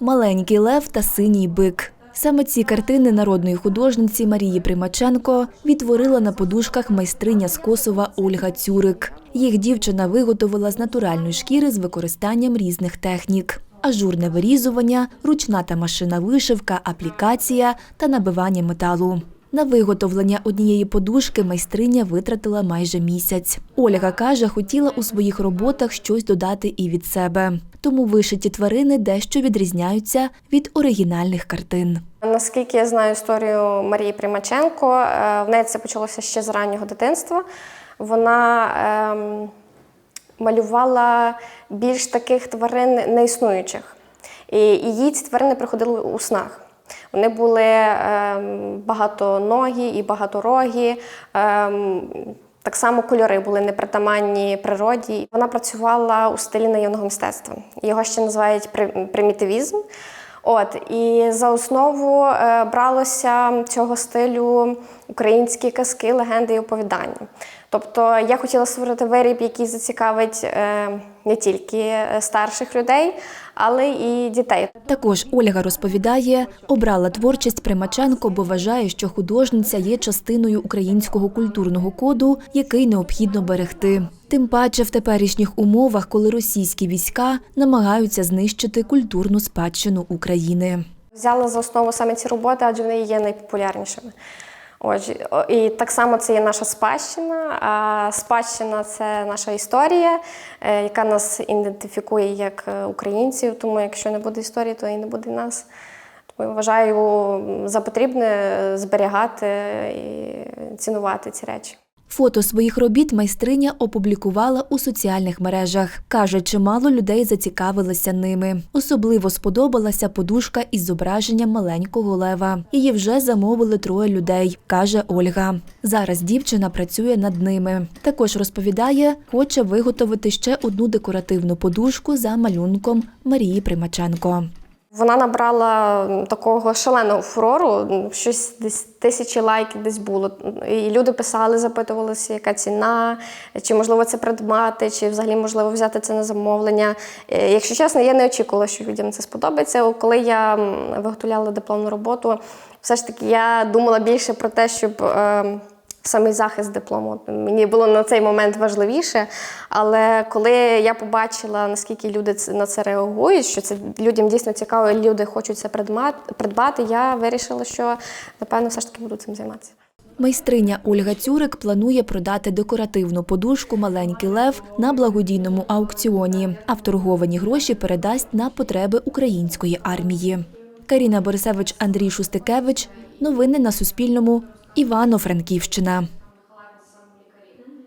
Маленький лев та синій бик. Саме ці картини народної художниці Марії Примаченко відтворила на подушках майстриня з Косова Ольга Цюрик. Їх дівчина виготовила з натуральної шкіри з використанням різних технік: ажурне вирізування, ручна та машина вишивка, аплікація та набивання металу. На виготовлення однієї подушки майстриня витратила майже місяць. Ольга каже, хотіла у своїх роботах щось додати і від себе. Тому вишиті тварини дещо відрізняються від оригінальних картин. Наскільки я знаю історію Марії Примаченко, е, в неї це почалося ще з раннього дитинства. Вона ем, малювала більш таких тварин неіснуючих. І, їй ці тварини приходили у снах. Вони були ем, багатоногі і багаторогі. Ем, так само кольори були непритаманні природі. Вона працювала у стилі наївного мистецтва. Його ще називають при- примітивізм. От і за основу е, бралося цього стилю українські казки, легенди і оповідання. Тобто я хотіла створити виріб, який зацікавить е, не тільки е, старших людей, але і дітей. Також Ольга розповідає, обрала творчість Примаченко, бо вважає, що художниця є частиною українського культурного коду, який необхідно берегти. Тим паче в теперішніх умовах, коли російські війська намагаються знищити культурну спадщину України. Взяла за основу саме ці роботи, адже вони є найпопулярнішими. Отже, і так само це є наша спадщина. А спадщина це наша історія, е, яка нас ідентифікує як е, українців. Тому якщо не буде історії, то і не буде нас. Тому вважаю за потрібне е, зберігати і цінувати ці речі. Фото своїх робіт майстриня опублікувала у соціальних мережах. Каже, чимало людей зацікавилися ними. Особливо сподобалася подушка із зображенням маленького лева. Її вже замовили троє людей, каже Ольга. Зараз дівчина працює над ними. Також розповідає, хоче виготовити ще одну декоративну подушку за малюнком Марії Примаченко. Вона набрала такого шаленого фурору, щось десь тисячі лайків десь було. І люди писали, запитувалися, яка ціна, чи можливо це придбати, чи взагалі можливо взяти це на замовлення. Е, Якщо чесно, я не очікувала, що людям це сподобається. Коли я виготовляла дипломну роботу, все ж таки я думала більше про те, щоб. Самий захист диплому мені було на цей момент важливіше. Але коли я побачила, наскільки люди на це реагують, що це людям дійсно цікаво, і люди хочуть це придбати, я вирішила, що напевно все ж таки буду цим займатися. Майстриня Ольга Цюрик планує продати декоративну подушку Маленький лев на благодійному аукціоні, а вторговані гроші передасть на потреби української армії. Каріна Борисевич, Андрій Шустикевич. Новини на Суспільному. Івано-Франківщина.